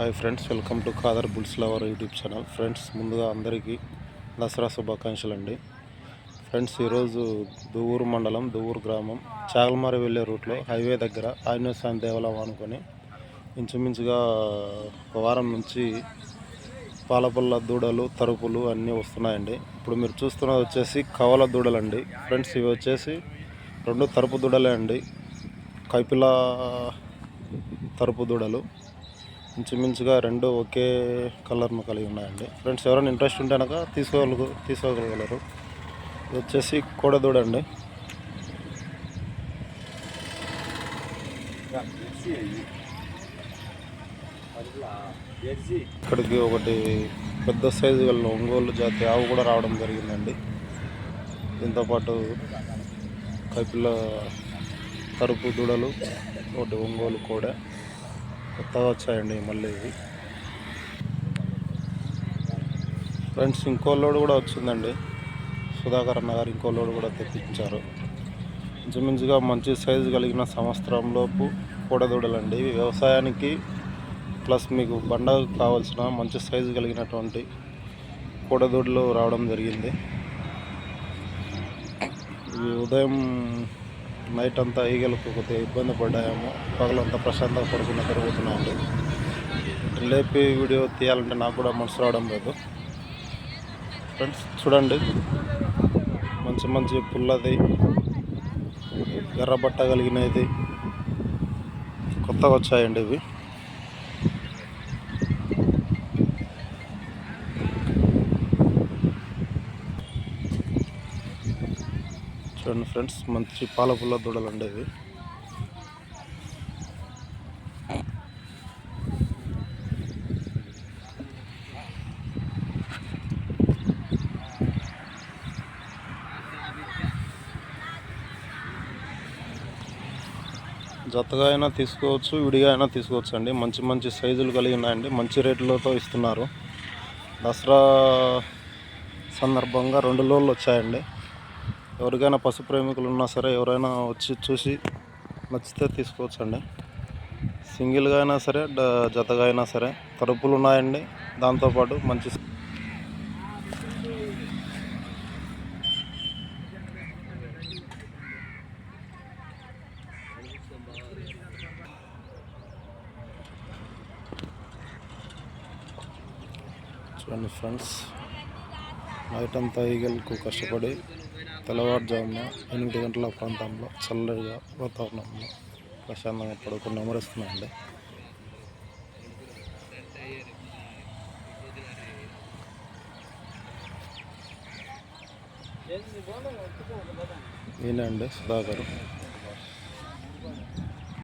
Hi friends welcome to Khadar bulls lover YouTube channel. Friends ముందుగా అందరికీ దసరా శుభాకాంక్షలు అండి ఫ్రెండ్స్ ఈరోజు దువ్వూరు మండలం దువ్వూరు గ్రామం చాగల్మారి వెళ్ళే రూట్లో హైవే దగ్గర ఆంజనేయ స్వామి దేవాలయం అనుకొని ఇంచుమించుగా ఒక వారం నుంచి పాలపల్ల దూడలు తరుపులు అన్నీ వస్తున్నాయండి. ఇప్పుడు మీరు చూస్తున్నది వచ్చేసి కవల దూడలు అండి ఫ్రెండ్స్ ఇవి వచ్చేసి రెండు తరుపు దూడలే అండి. కైపిల తరుపు దూడలు. ఇంచుమించుగా రెండు ఒకే కలర్ను కలిగి ఉన్నాయండి. ఫ్రెండ్స్ ఎవరైనా ఇంట్రెస్ట్ ఉంటే కనుక తీసుకోగలుగు తీసుకోగలగలరు ఇది వచ్చేసి కోడదూడ అండి. ఇక్కడికి ఒకటి పెద్ద సైజు గల ఒంగోలు జాతి ఆవు కూడా రావడం జరిగిందండి. దీంతోపాటు కపిల తరుపు దూడలు ఒకటి ఒంగోలు కూడా. కొత్తగా వచ్చాయండి మళ్ళీ ఇవి. ఫ్రెండ్స్ ఇంకో లోడ్ కూడా వచ్చిందండి. సుధాకర్ అన్న గారు ఇంకో లోడ్ కూడా తెప్పించారు. ఇంచుమించుగా మంచి సైజు కలిగిన సంవత్సరంలోపు కూడదూడలండి. ఇవి వ్యవసాయానికి ప్లస్ మీకు బండకు కావాల్సిన మంచి సైజు కలిగినటువంటి కూడదూడలు రావడం జరిగింది. ఇవి ఉదయం నైట్ అంతా ఈగలకు కొద్దిగా ఇబ్బంది పడ్డాము పగలంతా ప్రశాంతంగా పడుకున్న తిరుగుతున్నాయండి లేపి వీడియో తీయాలంటే నాకు కూడా మనసు రావడం లేదు. ఫ్రెండ్స్ చూడండి. మంచి మంచి పుల్లది ఎర్రబట్ట కలిగినది కొత్తగా వచ్చాయండి ఇవి. చూడండి ఫ్రెండ్స్ మంచి పాలపుల్ల దూడలు ఉండేవి. జతగా అయినా తీసుకోవచ్చు విడిగా అయినా తీసుకోవచ్చు అండి. మంచి మంచి సైజులు కలిగి ఉన్నాయండి. మంచి రేట్లతో ఇస్తున్నారు. దసరా సందర్భంగా రెండు లోన్లు వచ్చాయండి. ఎవరికైనా పశు ప్రేమికులు ఉన్నా సరే ఎవరైనా వచ్చి చూసి నచ్చితే తీసుకోవచ్చండి. సింగిల్గా అయినా సరే డ- జతగా అయినా సరే తలుపులు ఉన్నాయండి. దాంతోపాటు మంచి చూడండి ఫ్రెండ్స్ నైట్ అంతా ఈగలకు కష్టపడి తెల్లవారుజామున ఎనిమిది గంటల ప్రాంతంలో చల్లడిగా వాతావరణంలో ప్రశాంతంగా పడుకుని అమరిస్తున్నాయండి ఈయన అండి సుధాకర్.